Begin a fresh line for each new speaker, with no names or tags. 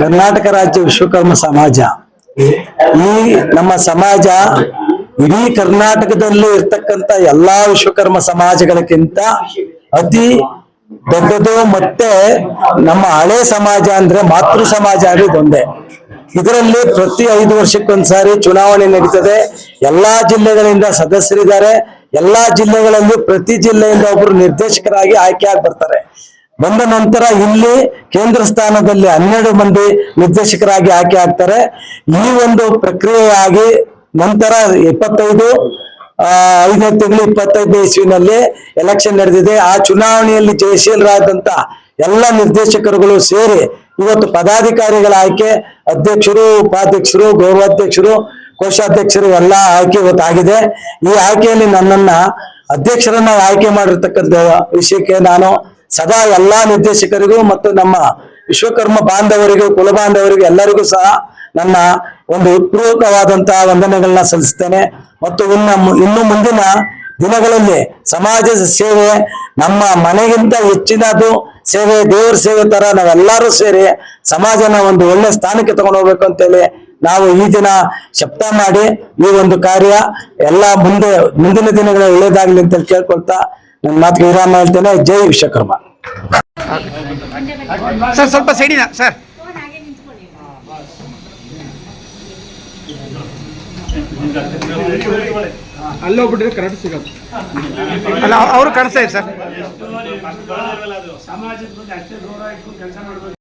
ಕರ್ನಾಟಕ ರಾಜ್ಯ ವಿಶ್ವಕರ್ಮ ಸಮಾಜ. ಈ ನಮ್ಮ ಸಮಾಜ ಇಡೀ ಕರ್ನಾಟಕದಲ್ಲಿ ಇರ್ತಕ್ಕಂತ ಎಲ್ಲಾ ವಿಶ್ವಕರ್ಮ ಸಮಾಜಗಳಕ್ಕಿಂತ ಅತಿ ದೊಡ್ಡದು ಮತ್ತೆ ನಮ್ಮ ಹಳೆ ಸಮಾಜ ಅಂದ್ರೆ ಮಾತೃ ಸಮಾಜ ಇದೊಂದೇ ಇದರಲ್ಲಿ ಪ್ರತಿ ಐದು ವರ್ಷಕ್ಕೊಂದ್ಸಾರಿ ಚುನಾವಣೆ ನಡೀತದೆ. ಎಲ್ಲಾ ಜಿಲ್ಲೆಗಳಿಂದ ಸದಸ್ಯರಿದ್ದಾರೆ. ಎಲ್ಲಾ ಜಿಲ್ಲೆಗಳಲ್ಲಿ ಪ್ರತಿ ಜಿಲ್ಲೆಯಿಂದ ಒಬ್ರು ನಿರ್ದೇಶಕರಾಗಿ ಆಯ್ಕೆ ಬರ್ತಾರೆ. ಬಂದ ನಂತರ ಇಲ್ಲಿ ಕೇಂದ್ರ ಸ್ಥಾನದಲ್ಲಿ ಹನ್ನೆರಡು ಮಂದಿ ನಿರ್ದೇಶಕರಾಗಿ ಆಯ್ಕೆ ಆಗ್ತಾರೆ. ಈ ಒಂದು ಪ್ರಕ್ರಿಯೆಯಾಗಿ ನಂತರ ಇಪ್ಪತ್ತೈದು ಐದನೇ ತಿಂಗಳು ಇಪ್ಪತ್ತೈದು ಇಸ್ವಿನಲ್ಲಿ ಎಲೆಕ್ಷನ್ ನಡೆದಿದೆ. ಆ ಚುನಾವಣೆಯಲ್ಲಿ ಜಯಶೀಲರಾದಂತ ಎಲ್ಲ ನಿರ್ದೇಶಕರುಗಳು ಸೇರಿ ಇವತ್ತು ಪದಾಧಿಕಾರಿಗಳ ಆಯ್ಕೆ, ಅಧ್ಯಕ್ಷರು, ಉಪಾಧ್ಯಕ್ಷರು, ಗೌರವಾಧ್ಯಕ್ಷರು ಕೋಶಾಧ್ಯಕ್ಷರು ಎಲ್ಲ ಆಯ್ಕೆ ಗೊತ್ತಾಗಿದೆ. ಈ ಆಯ್ಕೆಯಲ್ಲಿ ನನ್ನನ್ನ ಅಧ್ಯಕ್ಷರನ್ನ ಆಯ್ಕೆ ಮಾಡಿರ್ತಕ್ಕಂಥ ವಿಷಯಕ್ಕೆ ನಾನು ಸದಾ ಎಲ್ಲಾ ನಿರ್ದೇಶಕರಿಗೂ ಮತ್ತು ನಮ್ಮ ವಿಶ್ವಕರ್ಮ ಬಾಂಧವರಿಗೂ, ಕುಲ ಬಾಂಧವರಿಗೂ ಎಲ್ಲರಿಗೂ ಸಹ ನನ್ನ ಒಂದು ಉತ್ಪೂರ್ವಕವಾದಂತಹ ವಂದನೆಗಳನ್ನ ಸಲ್ಲಿಸ್ತೇನೆ. ಮತ್ತು ಇನ್ನ ಇನ್ನು ಮುಂದಿನ ದಿನಗಳಲ್ಲಿ ಸಮಾಜದ ಸೇವೆ, ನಮ್ಮ ಮನೆಗಿಂತ ಹೆಚ್ಚಿನದು ಸೇವೆ, ದೇವರ ಸೇವೆ ತರ ನಾವೆಲ್ಲರೂ ಸೇರಿ ಸಮಾಜನ ಒಂದು ಒಳ್ಳೆ ಸ್ಥಾನಕ್ಕೆ ತಗೊಂಡು ಹೋಗ್ಬೇಕು ಅಂತೇಳಿ ನಾವು ಈ ದಿನ ಶಪ್ತ ಮಾಡಿ ಈ ಒಂದು ಕಾರ್ಯ ಎಲ್ಲ ಮುಂದೆ, ಮುಂದಿನ ದಿನಗಳ ಒಳ್ಳೇದಾಗ್ಲಿ ಅಂತ ಕೇಳ್ಕೊಳ್ತಾ ನನ್ನ ಮಾತಿಗೆ ವಿರಾಮ ಹೇಳ್ತೇನೆ. ಜೈ ವಿಶ್ವಕರ್ಮ.
ಸರ್, ಸ್ವಲ್ಪ ಸೈಡಿನ, ಸರ್.
ಅಲ್ಲೋಗ್ಬಿಟ್ರೆ ಕರೆಕ್ಟ್ ಸಿಗತ್ತೆ
ಅಲ್ಲ, ಅವರು ಕಾಣಿಸ್ತಾ ಇದೆ ಸರ್.
ಸಮಾಜದ ಮುಂದೆ ಅಷ್ಟೇ ದೂರ ಇಟ್ಕೊಂಡು ಕೆಲಸ ಮಾಡ್ಬೇಕು